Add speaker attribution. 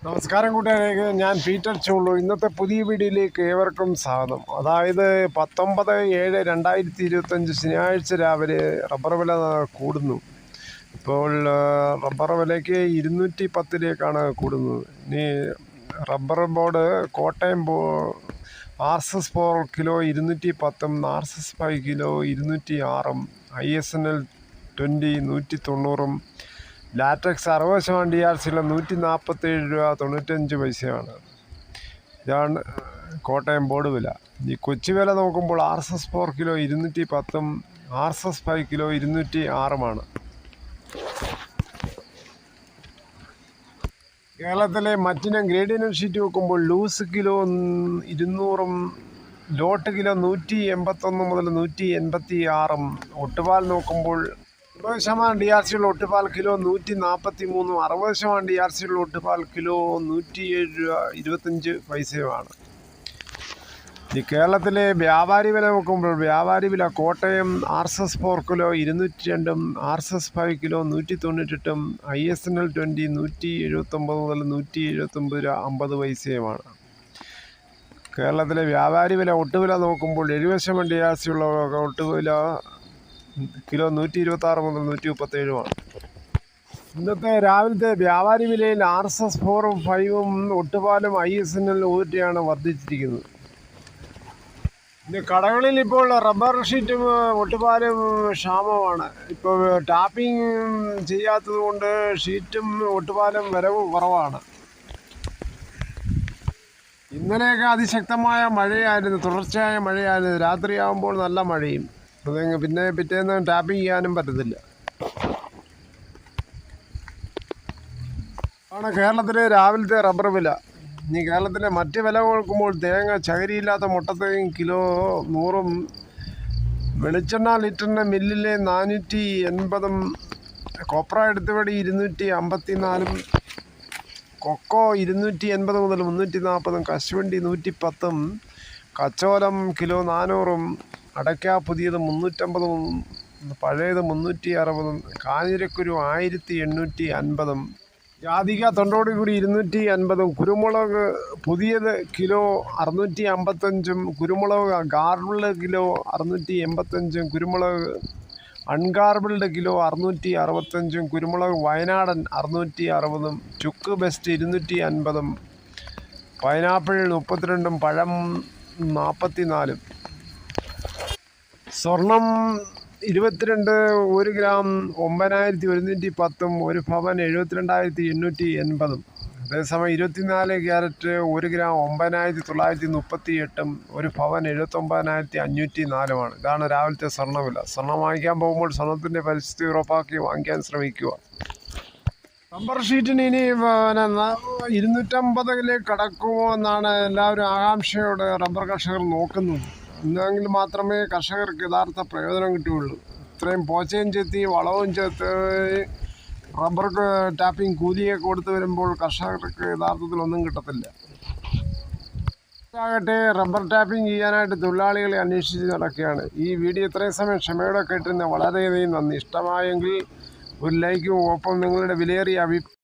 Speaker 1: നമസ്കാരം കൂട്ടുകാരെ ഞാൻ പീറ്റർ ചോളു. ഇന്നത്തെ പുതിയ വീഡിയോയിലേക്ക് ഏവർക്കും സ്വാഗതം. അതായത് പത്തൊമ്പത് ഏഴ് രണ്ടായിരത്തി ഇരുപത്തഞ്ച് ശനിയാഴ്ച രാവിലെ റബ്ബർ വില കൂടുന്നു. ഇപ്പോൾ റബ്ബർ വിലയ്ക്ക് ഇരുന്നൂറ്റി പത്തിലേക്കാണ് കൂടുന്നത്. ഇനി റബ്ബർ ബോർഡ് കോട്ടയം ബോ R S S four kilo ഇരുന്നൂറ്റി പത്തും R S S five kilo ഇരുന്നൂറ്റി ആറും I S N L twenty നൂറ്റി തൊണ്ണൂറും ലാറ്റക്സ് അറുപത് ശതമാനം ഡി ആർ സിയിലെ നൂറ്റി നാൽപ്പത്തേഴ് രൂപ തൊണ്ണൂറ്റഞ്ച് പൈസയാണ്. ഇതാണ് കോട്ടയം ബോർഡ് വില. ഈ കൊച്ചി വില നോക്കുമ്പോൾ R S S four kilo ഇരുന്നൂറ്റി പത്തും R S S five kilo ഇരുന്നൂറ്റി ആറുമാണ് കേരളത്തിലെ മറ്റിനം ഗ്രേഡിനും ഷീറ്റ് നോക്കുമ്പോൾ ലൂസ് കിലോ ഇരുന്നൂറും ലോട്ട് കിലോ നൂറ്റി എൺപത്തൊന്ന് മുതൽ നൂറ്റി എൺപത്തി ആറും ഒട്ടുപാൽ നോക്കുമ്പോൾ അറുപത് ശതമാനം ഡി ആർ സിയുള്ള ഒട്ടുപാൽ കിലോ നൂറ്റി നാൽപ്പത്തി മൂന്നും അറുപത് ശതമാനം ഡി ആർ സിയുള്ള ഒട്ടുപാൽ കിലോ നൂറ്റി ഏഴ് രൂപ ഇരുപത്തഞ്ച് പൈസയുമാണ്. ഈ കേരളത്തിലെ വ്യാപാരി വില നോക്കുമ്പോൾ വ്യാപാരി വില Kottayam R S S four kilo ഇരുന്നൂറ്റി രണ്ടും R S S five kilo നൂറ്റി തൊണ്ണൂറ്റെട്ടും I S N L twenty നൂറ്റി എഴുപത്തൊമ്പത് മുതൽ നൂറ്റി എഴുപത്തൊമ്പത് രൂപ അമ്പത് പൈസയുമാണ്. കേരളത്തിലെ വ്യാപാരി വില ഒട്ടുവില നോക്കുമ്പോൾ എഴുപത് ശതമാനം ഡി ആർ സിയുള്ള ഒട്ടുവില കിലോ നൂറ്റി ഇരുപത്തി ആറ് മുതൽ നൂറ്റി മുപ്പത്തേഴുമാണ് ഇന്നത്തെ രാവിലത്തെ വ്യാപാരി വിലയിൽ ആർ എസ് എസ് ഫോറും ഫൈവും ഒട്ടുപാലും ഐ എസ് എൻ എൽ ഊറ്റിയാണ് വർദ്ധിച്ചിരിക്കുന്നത്. പിന്നെ കടകളിൽ ഇപ്പോൾ റബ്ബർ ഷീറ്റും ഒട്ടുപാലും ക്ഷാമമാണ്. ഇപ്പോൾ ടാപ്പിംഗ് ചെയ്യാത്തത് കൊണ്ട് ഷീറ്റും ഒട്ടുപാലും വരവ് കുറവാണ്. ഇന്നലെയൊക്കെ അതിശക്തമായ മഴയായിരുന്നു. തുടർച്ചയായ മഴയായിരുന്നു. രാത്രിയാകുമ്പോൾ നല്ല മഴയും. അത് പിന്നെ പിറ്റേന്ന് ടാപ്പ് ചെയ്യാനും പറ്റത്തില്ല. ആണ് കേരളത്തിലെ രാവിലത്തെ റബ്ബർ വില. ഇനി കേരളത്തിലെ മറ്റ് വില നോക്കുമ്പോൾ തേങ്ങ ചകരിയില്ലാത്ത മുട്ടത്തേയും കിലോ നൂറും വെളിച്ചെണ്ണ ലിറ്ററിന് മില്ലിലെ നാനൂറ്റി എൺപതും കൊപ്ര എടുത്തുപടി ഇരുന്നൂറ്റി അമ്പത്തി നാലും കൊക്കോ ഇരുന്നൂറ്റി എൺപത് മുതൽ മുന്നൂറ്റി നാൽപ്പതും കശുവണ്ടി നൂറ്റി പത്തും കച്ചോലം കിലോ നാനൂറും അടയ്ക്ക പുതിയത് മുന്നൂറ്റമ്പതും പഴയത് മുന്നൂറ്റി അറുപതും കാഞ്ഞിരക്കുരു ആയിരത്തി എണ്ണൂറ്റി അൻപതും ജാതിക തൊണ്ടോടി കൂടി ഇരുന്നൂറ്റി അൻപതും കുരുമുളക് പുതിയത് കിലോ അറുന്നൂറ്റി അമ്പത്തഞ്ചും കുരുമുളക് ഗാർബിൾഡ് കിലോ അറുന്നൂറ്റി എൺപത്തഞ്ചും കുരുമുളക് അൺഗാർബിൾഡ് കിലോ അറുന്നൂറ്റി അറുപത്തഞ്ചും കുരുമുളക് വയനാടൻ അറുന്നൂറ്റി അറുപതും ചുക്ക് ബെസ്റ്റ് ഇരുന്നൂറ്റി അൻപതും പൈനാപ്പിൾ മുപ്പത്തിരണ്ടും പഴം നാൽപ്പത്തി നാലും സ്വർണം ഇരുപത്തിരണ്ട് ഒരു ഗ്രാം ഒമ്പതിനായിരത്തി ഒരുന്നൂറ്റി പത്തും ഒരു പവൻ എഴുപത്തിരണ്ടായിരത്തി എണ്ണൂറ്റി എൺപതും. അതേസമയം ഇരുപത്തിനാല് ക്യാരറ്റ് ഒരു ഗ്രാം ഒമ്പതിനായിരത്തി തൊള്ളായിരത്തി മുപ്പത്തി എട്ടും ഒരു പവൻ എഴുപത്തൊമ്പതിനായിരത്തി അഞ്ഞൂറ്റി നാലുമാണ്. ഇതാണ് രാവിലത്തെ സ്വർണവില സ്വർണം വാങ്ങിക്കാൻ പോകുമ്പോൾ സ്വർണത്തിന്റെ പരിസ്ഥിതി ഉറപ്പാക്കി വാങ്ങിക്കാൻ ശ്രമിക്കുക. നമ്പർ ഷീറ്റിന് ഇനി ഇരുന്നൂറ്റമ്പതിലേക്ക് കടക്കുമോ എന്നാണ് എല്ലാവരും ആകാംക്ഷയോടെ റബ്ബർ കർഷകർ നോക്കുന്നത്. എന്നെങ്കിൽ മാത്രമേ കർഷകർക്ക് യഥാർത്ഥ പ്രയോജനം കിട്ടുകയുള്ളൂ. ഇത്രയും പോച്ചയും ചെത്തി വളവും ചേർത്ത് റബ്ബർ ടാപ്പിംഗ് കൂലിയൊക്കെ കൊടുത്ത് വരുമ്പോൾ കർഷകർക്ക് യഥാർത്ഥത്തിൽ ഒന്നും കിട്ടത്തില്ല. ആകട്ടെ റബ്ബർ ടാപ്പിംഗ് ചെയ്യാനായിട്ട് തൊഴിലാളികളെ അന്വേഷിച്ച് നടക്കുകയാണ്. ഈ വീഡിയോ ഇത്രയും സമയം ക്ഷമയോടെ കേട്ടിരുന്ന വളരെയധികം നന്ദി. ഇഷ്ടമായെങ്കിൽ ഒരു ലൈക്കും ഒപ്പം നിങ്ങളുടെ വിലയേറിയ അഭി